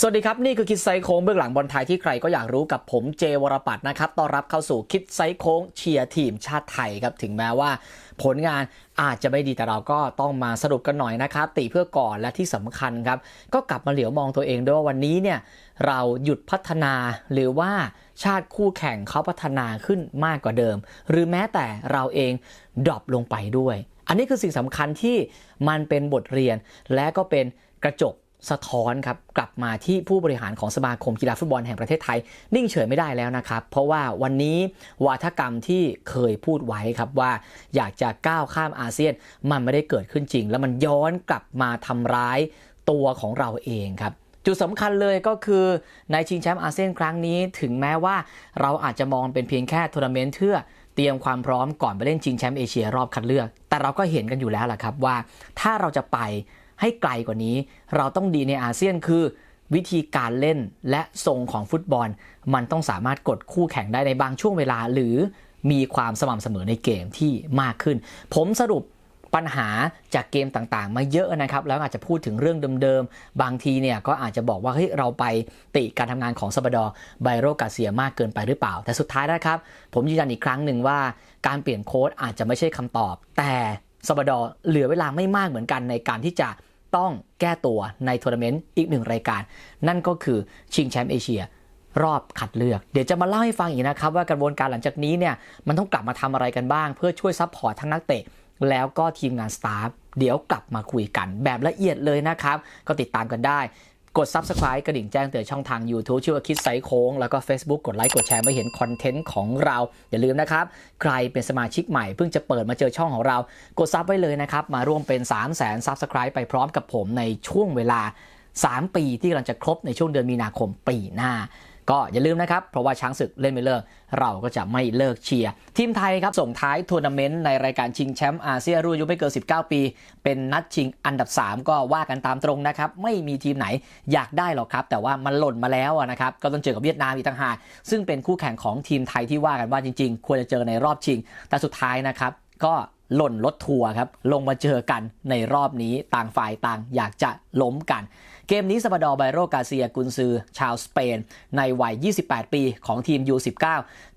สวัสดีครับ นี่คือคิดไซโค้งเบื้องหลังบอลไทยที่ใครก็อยากรู้กับผมเจวรปัตนะครับต้อนรับเข้าสู่คิดไซโค้งเชียร์ทีมชาติไทยครับถึงแม้ว่า ผลงานอาจจะไม่ดีแต่เราก็ต้องมาสรุปกันหน่อยนะครับติเพื่อก่อนและที่สำคัญครับ ก็กลับมาเหลียวมองตัวเองด้วยว่าวันนี้เนี่ยเราหยุดพัฒนาหรือว่าชาติคู่แข่งเขาพัฒนาขึ้นมากกว่าเดิม หรือแม้แต่เราเองดรอปลงไปด้วย อันนี้คือสิ่งสำคัญที่มันเป็นบทเรียนและก็เป็นกระจก สะท้อนครับกลับมาที่ผู้บริหารของสมาคมกีฬาฟุตบอลแห่งประเทศไทย นิ่งเฉยไม่ได้แล้วนะครับ เพราะว่าวันนี้วาทกรรมที่เคยพูดไว้ครับว่าอยากจะก้าวข้ามอาเซียนมันไม่ได้เกิดขึ้นจริง แล้วมันย้อนกลับมาทำร้ายตัวของเราเองครับจุดสำคัญเลยก็คือในชิงแชมป์อาเซียนครั้งนี้ถึงแม้ว่าเราอาจจะมองเป็นเพียงแค่ทัวร์นาเมนต์เพื่อเตรียมความพร้อมก่อนไปเล่นชิงแชมป์เอเชียรอบคัดเลือก แต่เราก็เห็นกันอยู่แล้วแหละครับว่า ถ้าเราจะไป ให้ไกลกว่านี้ เราต้องดีในอาเซียนคือ วิธีการเล่นและทรงของฟุตบอล มันต้องสามารถกดคู่แข่งได้ในบางช่วงเวลา หรือมีความสม่ำเสมอในเกมที่มากขึ้น ผมสรุปปัญหาจากเกมต่างๆ มาเยอะนะครับ แล้วอาจจะพูดถึงเรื่องเดิมๆ บางทีเนี่ยก็อาจจะบอกว่าเฮ้ยเราไปติการทำงานของซาบดอไบโรกาเซียมากเกินไปหรือเปล่า แต่สุดท้ายนะครับ ผมยืนยันอีกครั้งหนึ่งว่าการเปลี่ยนโค้ดอาจจะไม่ใช่คำตอบ แต่ซาบดอเหลือเวลาไม่มากเหมือนกันในการที่จะ ต้องแก้ตัวในทัวร์นาเมนต์อีกหนึ่งรายการ นั่นก็คือชิงแชมป์เอเชียรอบคัดเลือก เดี๋ยวจะมาเล่าให้ฟังอีกนะครับ ว่ากระบวนการหลังจากนี้เนี่ยมันต้องกลับมาทำอะไรกันบ้าง เพื่อช่วยซัพพอร์ตทั้งนักเตะ แล้วก็ทีมงานสตาฟเดี๋ยวกลับมาคุยกันแบบละเอียดเลยนะครับ ก็ติดตามกันได้ กด Subscribe กระดิ่งแจ้งเตือนช่องทาง YouTube ชื่อว่าคิดไซโค้ง แล้วก็ Facebook กดไลค์กดแชร์ไม่เห็นคอนเทนต์ของเรา อย่าลืมนะครับ ใครเป็นสมาชิกใหม่เพิ่งจะเปิดมาเจอช่องของเรา กดซับไว้เลยนะครับ มาร่วมเป็น 3 0 0 0 0 0 Subscribe ไปพร้อมกับผมในช่วงเวลา 3 ปีที่กำลังจะครบในช่วงเดือนมีนาคมปีหน้า ก็อย่าลืมนะครับ เพราะว่าช้างศึกเล่นไม่เลิก เราก็จะไม่เลิกเชียร์ ทีมไทยครับส่งท้ายทัวร์นาเมนต์ในรายการชิงแชมป์อาเซียนรุ่นอายุไม่เกิน 19 ปี เป็นนัดชิงอันดับ 3 ก็ว่ากันตามตรงนะครับ ไม่มีทีมไหนอยากได้หรอกครับ แต่ว่ามันหล่นมาแล้วนะครับ ก็ต้องเจอกับเวียดนามอีกต่างหาก ซึ่งเป็นคู่แข่งของทีมไทยที่ว่ากันว่าจริง ๆ ควรจะเจอในรอบชิง แต่สุดท้ายนะครับก็ หล่นรถทัวร์ครับ ลงมาเจอกันในรอบนี้ต่างฝ่ายต่างอยากจะล้มกัน เกมนี้ซาบาดอร์ไบโรกาเซียกุนซือชาวสเปน ในวัย 28 ปีของทีม U19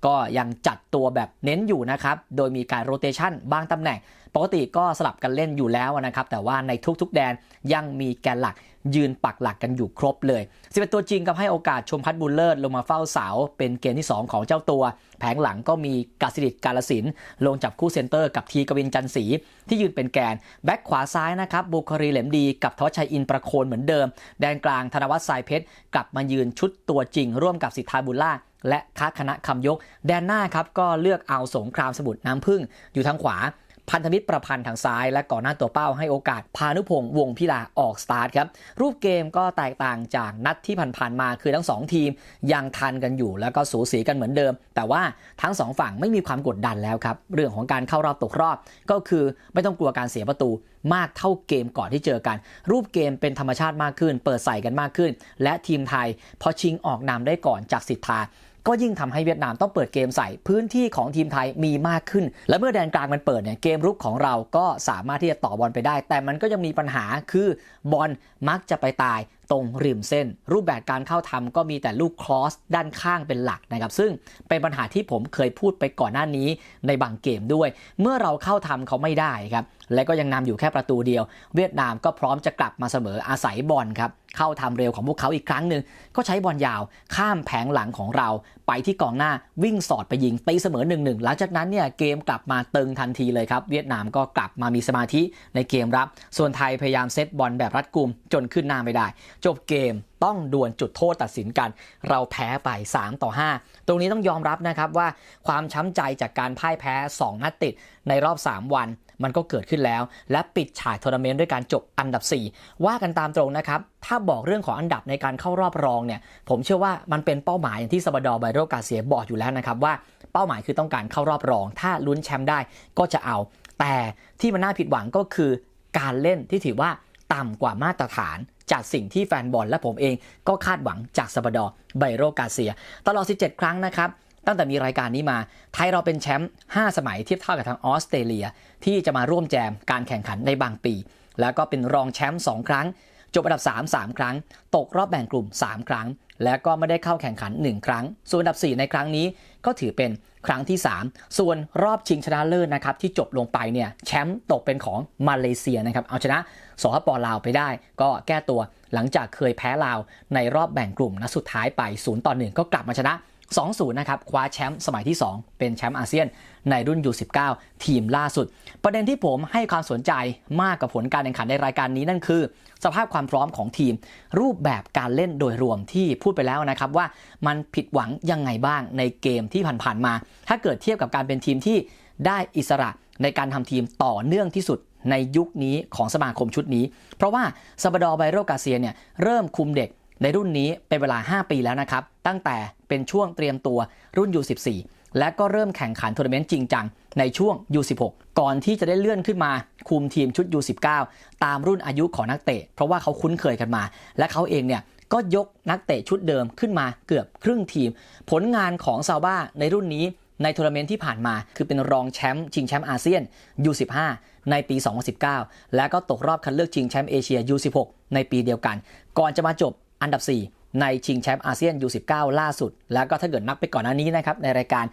ก็ยังจัดตัวแบบเน้นอยู่นะครับ โดยมีการโรเตชันบางตำแหน่ง ปกติก็สลับกันเล่นอยู่แล้วนะครับ แต่ว่าในทุกๆแดนยังมีแกนหลัก ยืนปักหลักกันอยู่ครบเลย11ตัวจริงกับให้โอกาสชมพัฒบุญเลิศลงมาเฝ้าเสา เป็นเกมที่ 2 ของเจ้าตัว แผงหลังก็มีกาสิริตกาลสิน ลงจับคู่เซนเตอร์กับทีกวินจันศรีที่ยืนเป็นแกน แบ็คขวาซ้ายนะครับบุครีเหลมดีกับทวัชชัยอินประโคนเหมือนเดิม แดนกลางธนวัฒน์สายเพชร กลับมายืนชุดตัวจริง ร่วมกับสิทธาบุญล่าและค้าคณะคำยก แดนหน้าครับก็เลือกเอาสงครามสมุทรน้ำพึ่งอยู่ทางขวา พันธมิตรประพันธ์ทางซ้าย และก่อนหน้าตัวเป้าให้โอกาสพานุพงษ์วงพิลาออกสตาร์ทครับรูปเกมก็แตกต่างจากนัดที่ผ่านๆมาคือทั้ง 2 ทีมยังทันกันอยู่ แล้วก็สูสีกันเหมือนเดิม แต่ว่าทั้ง 2 ฝั่งไม่มีความกดดันแล้วครับเรื่องของการเข้ารอบตกรอบ ก็คือไม่ต้องกลัวการเสียประตูมากเท่าเกมก่อนที่เจอกัน รูปเกมเป็นธรรมชาติมากขึ้น เปิดใส่กันมากขึ้น และทีมไทยพอชิงออกนำได้ก่อนจากสิทธา ก็ยิ่งทำให้เวียดนามต้องเปิดเกมใส่พื้นที่ของทีมไทยมีมากขึ้น และเมื่อแดนกลางมันเปิดเนี่ยเกมรุกของเราก็สามารถที่จะต่อบอลไปได้ แต่มันก็ยังมีปัญหาคือบอลมักจะไปตายตรงริมเส้น รูปแบบการเข้าทำก็มีแต่ลูกครอสด้านข้างเป็นหลักนะครับซึ่งเป็นปัญหาที่ผมเคยพูดไปก่อนหน้านี้ในบางเกมด้วย เมื่อเราเข้าทำเขาไม่ได้ครับและก็ยังนำอยู่แค่ประตูเดียว เวียดนามก็พร้อมจะกลับมาเสมออาศัยบอลครับ เข้าทำเร็วของพวกเขาอีกครั้งหนึ่งก็ใช้บอลยาวข้ามแผงหลังของเรา ไปที่กองหน้าวิ่งสอดไปยิงตีเสมอ1นหนึ่งหลังจากนั้นเนี่ยเกมกลับมาตึงทันทีเลยครับ เวียดนามก็กลับมามีสมาธิในเกมรับ ส่วนไทยพยายามเซตบอลแบบรัดกุมจนขึ้นหน้าไม่ได้ จบเกมต้องดวลจุดโทษตัดสินกัน เราแพ้ไป 3 ต่อ 5 ตรงนี้ต้องยอมรับนะครับว่าความช้ำใจจากการพ่ายแพ้ 2 นัดติดในรอบ 3 วัน มันก็เกิดขึ้นแล้ว และปิดฉากทัวร์นาเมนต์ด้วยการจบอันดับ 4 ว่ากันตามตรงนะครับ ถ้าบอกเรื่องของอันดับในการเข้ารอบรองเนี่ยผมเชื่อว่ามันเป็นเป้าหมายอย่างที่ซาบดอร์ไบโรกาเซียบอกอยู่แล้วนะครับว่าเป้าหมายคือต้องการเข้ารอบรอง ถ้าลุ้นแชมป์ได้ก็จะเอา แต่ที่มันน่าผิดหวังก็คือการเล่นที่ถือว่าต่ำกว่ามาตรฐานจากสิ่งที่แฟนบอลและผมเองก็คาดหวังจากซาบดอร์ไบโรกาเซีย ตลอด 17 ครั้งนะครับ ตั้งแต่มีรายการนี้มา ไทยเราเป็นแชมป์5สมัยเทียบเท่ากับทางออสเตรเลีย ที่จะมาร่วมแจมการแข่งขันในบางปี แล้วก็เป็นรองแชมป์2ครั้ง จบอันดับ 3 3 ครั้ง ตกรอบแบ่งกลุ่ม 3 ครั้ง และก็ไม่ได้เข้าแข่งขัน 1 ครั้ง ส่วนอันดับ 4 ในครั้งนี้ก็ถือเป็นครั้งที่ 3 ส่วนรอบชิงชนะเลิศนะครับที่จบลงไปเนี่ยแชมป์ตกเป็นของมาเลเซียนะครับเอาชนะสหปลาวไปได้ ก็แก้ตัวหลังจากเคยแพ้ลาวในรอบแบ่งกลุ่มนัดสุดท้ายไป0ต่อ1ก็กลับมาชนะ 2-0นะครับคว้าแชมป์สมัยที่ 2 เป็นแชมป์อาเซียนในรุ่น U19 ทีมล่าสุด ประเด็นที่ผมให้ความสนใจมากกับผลการแข่งขันในรายการนี้นั่นคือ สภาพความพร้อมของทีม รูปแบบการเล่นโดยรวมที่พูดไปแล้วนะครับว่ามันผิดหวังยังไงบ้างในเกมที่ผ่านๆมา ถ้าเกิดเทียบกับการเป็นทีมที่ได้อิสระในการทำทีมต่อเนื่องที่สุดในยุคนี้ของสมาคมชุดนี้ เพราะว่าซาบดอไบโรกาเซียเนี่ยเริ่มคุมเด็กในรุ่นนี้เป็นเวลา 5 ปีแล้วนะครับ ตั้งแต่เป็นช่วงเตรียมตัวรุ่น U14 และก็เริ่มแข่งขันทัวร์นาเมนต์จริงจังในช่วง U16 ก่อนที่จะได้เลื่อนขึ้นมาคุมทีมชุด U19 ตามรุ่นอายุของนักเตะ เพราะว่าเขาคุ้นเคยกันมา และเขาเองเนี่ยก็ยกนักเตะชุดเดิมขึ้นมาเกือบครึ่งทีม ผลงานของซาบ้าในรุ่นนี้ในทัวร์นาเมนต์ที่ผ่านมาคือเป็นรองแชมป์ชิงแชมป์อาเซียน U15 ในปี 2019 และก็ตกรอบคัดเลือกชิงแชมป์เอเชีย U16 ในปีเดียวกัน ก่อนจะมาจบอันดับ 4 ในชิงแชมป์อาเซียน U19 ล่าสุด แล้วก็ถ้าเกิดนับไปก่อนหน้านี้นะครับในรายการ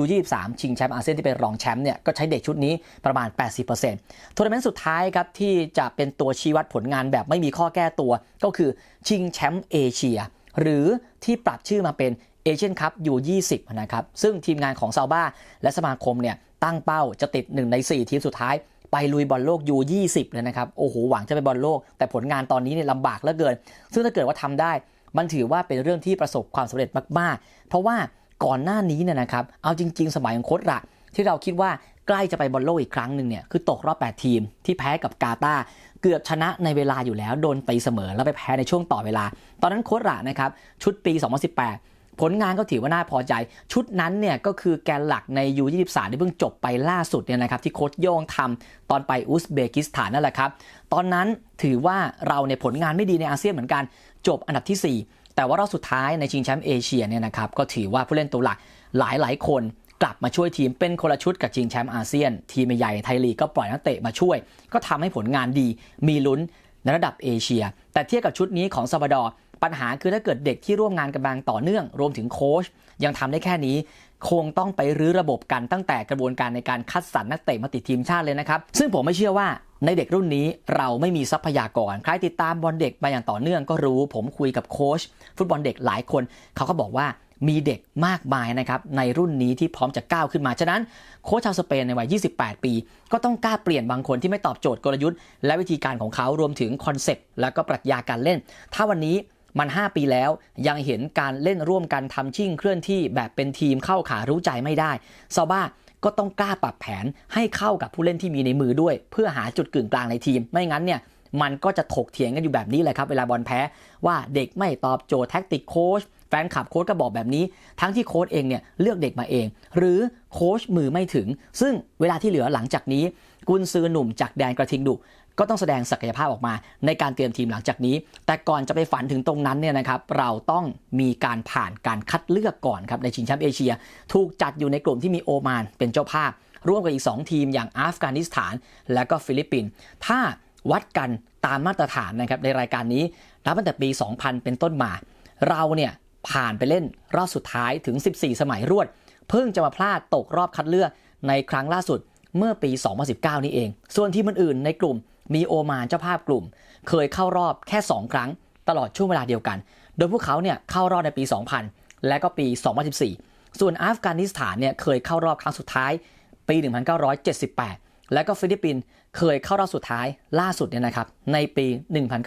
U23 ชิงแชมป์อาเซียนที่เป็นรองแชมป์เนี่ยก็ใช้เด็กชุดนี้ประมาณ 80%ทัวร์นาเมนต์สุดท้ายครับที่จะเป็นตัวชี้วัดผลงานแบบไม่มีข้อแก้ตัว ก็คือชิงแชมป์เอเชีย หรือที่ปรับชื่อมาเป็นเอเชียนคัพ U20 นะครับซึ่งทีมงานของซาบ้าและสมาคมเนี่ยตั้งเป้าจะติด 1 ใน 4 ทีมสุดท้ายไปลุยบอลโลก U20 เลยนะครับ โอ้โห หวังจะไปบอลโลก แต่ผลงานตอนนี้เนี่ยลำบากเหลือเกิน ซึ่งถ้าเกิดว่าทำได้ มันถือว่าเป็นเรื่องที่ประสบความสำเร็จมากๆ เพราะว่าก่อนหน้านี้เนี่ยนะครับ เอาจริง ๆ สมัยของโค้ดระที่เราคิดว่าใกล้จะไปบอลโลกอีกครั้งหนึ่งเนี่ยคือตกรอบ 8 ทีมที่แพ้กับกาตาเกือบชนะในเวลาอยู่แล้ว โดนตีเสมอแล้วไปแพ้ในช่วงต่อเวลา ตอนนั้นโค้ดระนะครับชุดปี 2018 ผลงานก็ถือว่าน่าพอใจ ชุดนั้นเนี่ยก็คือแกนหลักใน U23 ที่เพิ่งจบไปล่าสุดเนี่ยนะครับที่โค้ชโย่งทำตอนไปอุซเบกิสถานนั่นแหละครับ ตอนนั้นถือว่าเราเนี่ยผลงานไม่ดีในอาเซียนเหมือนกัน จบอันดับที่ 4 แต่ว่ารอบสุดท้ายในชิงแชมป์เอเชียเนี่ยนะครับก็ถือว่าผู้เล่นตัวหลักหลายหลายๆคนกลับมาช่วยทีมเป็นคนละชุดกับชิงแชมป์อาเซียน ทีมใหญ่ไทยลีกก็ปล่อยนักเตะมาช่วย ก็ทำให้ผลงานดีมีลุ้นในระดับเอเชีย แต่เทียบกับชุดนี้ของซาบาดอร์ ปัญหาคือถ้าเกิดเด็กที่ร่วมงานกันมางต่อเนื่อง รวมถึงโค้ชยังทำได้แค่นี้ คงต้องไปรื้อระบบกันตั้งแต่กระบวนการในการคัดสรรนักเตะมาติดทีมชาติเลยนะครับ ซึ่งผมไม่เชื่อว่าในเด็กรุ่นนี้เราไม่มีทรัพยากร ใครติดตามบอลเด็กมาอย่างต่อเนื่องก็รู้ ผมคุยกับโค้ชฟุตบอลเด็กหลายคน เขาก็บอกว่ามีเด็กมากมายนะครับในรุ่นนี้ที่พร้อมจะก้าวขึ้นมา ฉะนั้นโค้ชชาวสเปนในวัย 28 ปี ก็ต้องกล้าเปลี่ยนบางคนที่ไม่ตอบโจทย์กลยุทธ์ และวิธีการของเขารวมถึงคอนเซปต์และก็ปรัชญาการเล่น ถ้าวันนี้ มัน 5 ปีแล้วยังเห็นการเล่นร่วมกันทำชิ่งเคลื่อนที่แบบเป็นทีมเข้าขารู้ใจไม่ได้ซาบ้าก็ต้องกล้าปรับแผนให้เข้ากับผู้เล่นที่มีในมือด้วย เพื่อหาจุดกึ่งกลางในทีม ไม่งั้นเนี่ยมันก็จะถกเถียงกันอยู่แบบนี้แหละครับ เวลาบอลแพ้ว่าเด็กไม่ตอบโจทย์แท็กติกโค้ช แฟนคลับโค้ชก็บอกแบบนี้ ทั้งที่โค้ชเองเนี่ยเลือกเด็กมาเอง หรือโค้ชมือไม่ถึง ซึ่งเวลาที่เหลือหลังจากนี้ กุนซือหนุ่มจากแดนกระทิงดุก็ต้องแสดงศักยภาพออกมาในการเตรียมทีมหลังจากนี้ แต่ก่อนจะไปฝันถึงตรงนั้นเนี่ยนะครับ เราต้องมีการผ่านการคัดเลือกก่อนครับในชิงแชมป์เอเชีย ถูกจัดอยู่ในกลุ่มที่มีโอมานเป็นเจ้าภาพ ร่วมกับอีก 2 ทีมอย่างอัฟกานิสถาน และก็ฟิลิปปินส์ ถ้าวัดกันตามมาตรฐานนะครับในรายการนี้นับตั้งแต่ปี 2000 เป็นต้นมา เราเนี่ย ผ่านไปเล่นรอบสุดท้ายถึง 14 สมัยรวด เพิ่งจะมาพลาดตกรอบคัดเลือกในครั้งล่าสุดเมื่อปี 2019 นี่เอง ส่วนทีมอื่นๆในกลุ่มมีโอมานเจ้าภาพกลุ่ม เคยเข้ารอบแค่ 2 ครั้งตลอดช่วงเวลาเดียวกัน โดยพวกเขาเนี่ยเข้ารอบในปี 2000 และก็ปี 2014 ส่วนอัฟกานิสถานเนี่ยเคยเข้ารอบครั้งสุดท้าย ปี 1978 และก็ฟิลิปปินส์เคยเข้ารอบสุดท้ายล่าสุดเนี่ยนะครับในปี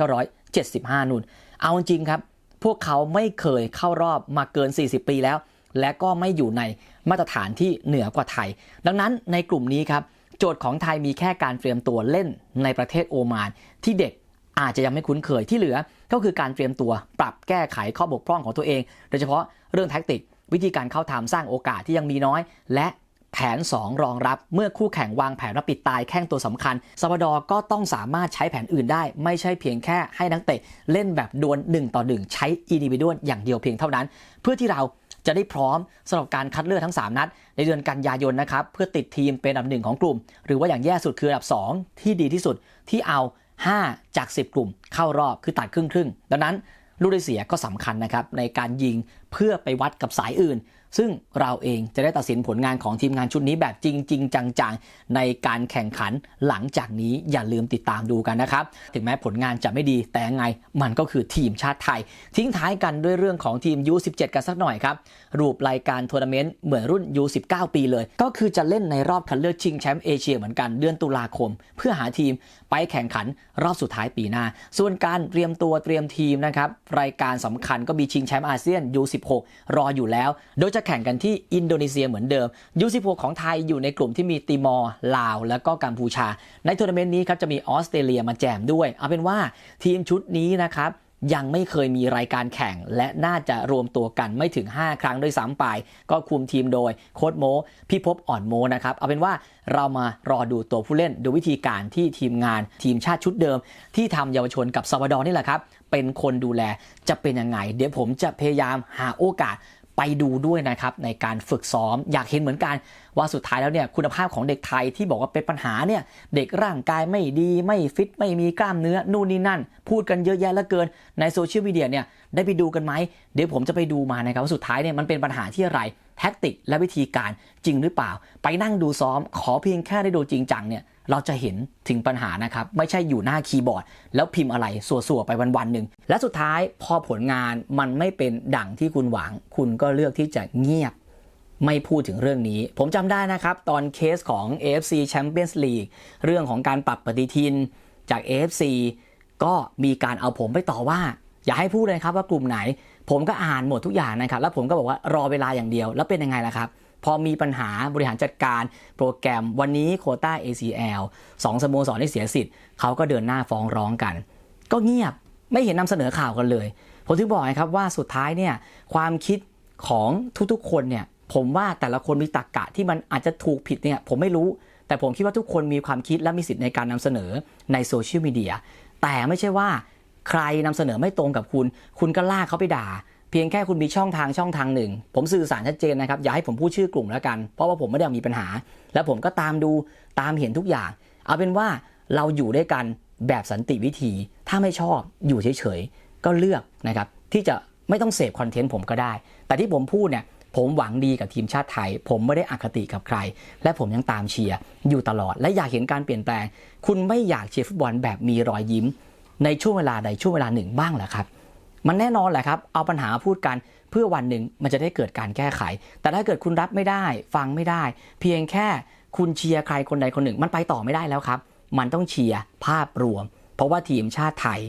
1975นู่นเอาจริงครับ พวกเขาไม่เคยเข้ารอบมาเกิน 40 ปีแล้ว และก็ไม่อยู่ในมาตรฐานที่เหนือกว่าไทย ดังนั้นในกลุ่มนี้ครับ โจทย์ของไทยมีแค่การเตรียมตัวเล่นในประเทศโอมาน ที่เด็กอาจจะยังไม่คุ้นเคยที่เหลือ ก็คือการเตรียมตัวปรับแก้ไขข้อบกพร่องของตัวเอง โดยเฉพาะเรื่องแท็กติก วิธีการเข้าทำสร้างโอกาสที่ยังมีน้อย และ แผน 2 รองรับเมื่อคู่แข่งวางแผนมาปิดตายแข้งตัวสำคัญซาบดอร์ก็ต้องสามารถใช้แผนอื่นได้ ไม่ใช่เพียงแค่ให้นักเตะเล่นแบบดวล1ต่อ 1 ใช้อินดิวิดวลอย่างเดียวเพียงเท่านั้น เพื่อที่เราจะได้พร้อมสำหรับการคัดเลือกทั้ง 3 นัด ในเดือนกันยายนนะครับเพื่อติดทีมเป็นอันดับหนึ่งของกลุ่ม หรือว่าอย่างแย่สุดคืออันดับ 2 ที่ดีที่สุดที่เอา 5 จาก 10 กลุ่ม เข้ารอบคือตัดครึ่งครึ่งดังนั้นลูกได้เสียก็สำคัญนะครับในการยิงเพื่อไปวัดกับสายอื่น ซึ่งเราเองจะได้ตัดสินผลงานของทีมงานชุดนี้แบบจริงจริงจังๆ ในการแข่งขันหลังจากนี้อย่าลืมติดตามดูกันนะครับ ถึงแม้ผลงานจะไม่ดีแต่ยังไงมันก็คือทีมชาติไทย ทิ้งท้ายกันด้วยเรื่องของทีม U17 กันสักหน่อยครับ รูปรายการทัวร์นาเมนต์เหมือนรุ่น U19 ปีเลย ก็คือจะเล่นในรอบคัดเลือกชิงแชมป์เอเชียเหมือนกันเดือนตุลาคม เพื่อหาทีมไปแข่งขันรอบสุดท้ายปีหน้า ส่วนการเตรียมตัวเตรียมทีมนะครับรายการสำคัญก็มีชิงแชมป์อาเซียน U16 รออยู่แล้ว โดยจะแข่งกันที่อินโดนีเซียเหมือนเดิม U16 ของไทยอยู่ในกลุ่มที่มีติมอร์ลาว แล้วก็กัมพูชา ในทัวร์นาเมนต์นี้ครับจะมีออสเตรเลียมาแจมด้วย เอาเป็นว่าทีมชุดนี้นะครับยังไม่เคยมีรายการแข่ง และน่าจะรวมตัวกันไม่ถึง 5 ครั้งด้วยซ้ำไป ก็คุมทีมโดยโค้ดโมพี่พบอ่อนโมนะครับ เอาเป็นว่าเรามารอดูตัวผู้เล่นดูวิธีการที่ทีมงานทีมชาติชุดเดิม ที่ทำเยาวชนกับซาวดอร์นี่แหละครับ เป็นคนดูแลจะเป็นยังไง เดี๋ยวผมจะพยายามหาโอกาส ไปดูด้วยนะครับในการฝึกซ้อม อยากเห็นเหมือนกันว่าสุดท้ายแล้วเนี่ยคุณภาพของเด็กไทยที่บอกว่าเป็นปัญหาเนี่ยเด็กร่างกายไม่ดีไม่ฟิตไม่มีกล้ามเนื้อนู่นนี่นั่น พูดกันเยอะแยะเหลือเกินในโซเชียลมีเดียเนี่ยได้ไปดูกันไหมเดี๋ยวผมจะไปดูมานะครับว่าสุดท้ายเนี่ยมันเป็นปัญหาที่อะไรแท็กติกและวิธีการจริงหรือเปล่า ไปนั่งดูซ้อม ขอเพียงแค่ได้ดูจริงจังเนี่ย เราจะเห็นถึงปัญหานะครับ ไม่ใช่อยู่หน้าคีย์บอร์ด แล้วพิมพ์อะไรสัวๆไปวันๆหนึ่งและสุดท้ายพอผลงานมันไม่เป็นดั่งที่คุณหวัง คุณก็เลือกที่จะเงียบไม่พูดถึงเรื่องนี้ ผมจำได้นะครับ ตอนเคสของ AFC Champions League เรื่องของการปรับปฏิทินจาก AFC ก็มีการเอาผมไปต่อว่า อย่าให้พูดเลยครับว่ากลุ่มไหน ผมก็อ่านหมดทุกอย่างนะครับ แล้วผมก็บอกว่ารอเวลาอย่างเดียวแล้วเป็นยังไงล่ะครับ พอมีปัญหาบริหารจัดการโปรแกรมวันนี้โคต้า ACL สองสโมสรที่เสียสิทธิ์เขาก็เดินหน้าฟ้องร้องกัน ก็เงียบไม่เห็นนำเสนอข่าวกันเลยผมถึงบอกไงครับว่าสุดท้ายเนี่ยความคิดของทุกๆคนเนี่ยผมว่าแต่ละคนมีตรรกกะที่มันอาจจะถูกผิดเนี่ยผมไม่รู้ แต่ผมคิดว่าทุกคนมีความคิดและมีสิทธิ์ในการนำเสนอในโซเชียลมีเดียแต่ไม่ใช่ว่าใครนำเสนอไม่ตรงกับคุณ คุณก็ลากเขาไปด่า พียงแค่คุณมีช่องทางช่องทางหนึ่ง ผมสื่อสารชัดเจนนะครับ อย่าให้ผมพูดชื่อกลุ่มแล้วกัน เพราะว่าผมไม่ได้มีปัญหา แล้วผมก็ตามดูตามเห็นทุกอย่าง เอาเป็นว่าเราอยู่ด้วยกันแบบสันติวิธี ถ้าไม่ชอบอยู่เฉยๆ ก็เลือกนะครับที่จะไม่ต้องเสพคอนเทนต์ผมก็ได้ แต่ที่ผมพูดเนี่ยผมหวังดีกับทีมชาติไทย ผมไม่ได้อคติกับใคร และผมยังตามเชียร์อยู่ตลอด และอยากเห็นการเปลี่ยนแปลง คุณไม่อยากเชียร์ฟุตบอลแบบมีรอยยิ้ม ในช่วงเวลาใดช่วงเวลาหนึ่งบ้างเหรอครับ มันแน่นอนแหละครับ เอาปัญหาพูดกันเพื่อวันหนึ่งมันจะได้เกิดการแก้ไข แต่ถ้าเกิดคุณรับไม่ได้ ฟังไม่ได้ เพียงแค่คุณเชียร์ใครคนใดคนหนึ่ง มันไปต่อไม่ได้แล้วครับ มันต้องเชียร์ภาพรวม เพราะว่าทีมชาติไทย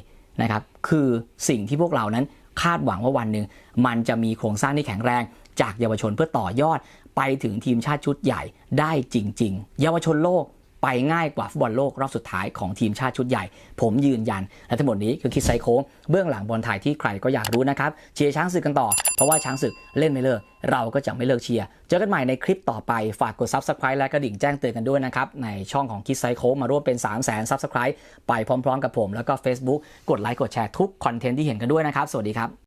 นะครับคือสิ่งที่พวกเรานั้นคาดหวังว่าวันหนึ่งมันจะมีโครงสร้างที่แข็งแรง จากเยาวชนเพื่อต่อยอดไปถึงทีมชาติชุดใหญ่ได้จริง ๆ เยาวชนโลก ไปง่ายกว่าฟุตบอลโลกรอบสุดท้ายของทีมชาติชุดใหญ่ ผมยืนยัน และทั้งหมดนี้คือคิดไซโค้งเบื้องหลังบอลไทยที่ใครก็อยากรู้นะครับ เชียร์ช้างศึกกันต่อ เพราะว่าช้างศึกเล่นไม่เลิก เราก็จะไม่เลิกเชียร์ เจอกันใหม่ในคลิปต่อไป ฝากกด Subscribe และกระดิ่งแจ้งเตือนกันด้วยนะครับ ในช่องของคิดไซโค้งมาร่วมเป็น 3 0 0 0 0 0 Subscribe ไปพร้อม ๆ กับผม แล้วก็ Facebook กดไลค์กดแชร์ทุกคอนเทนต์ที่เห็นกันด้วยนะครับ สวัสดีครับ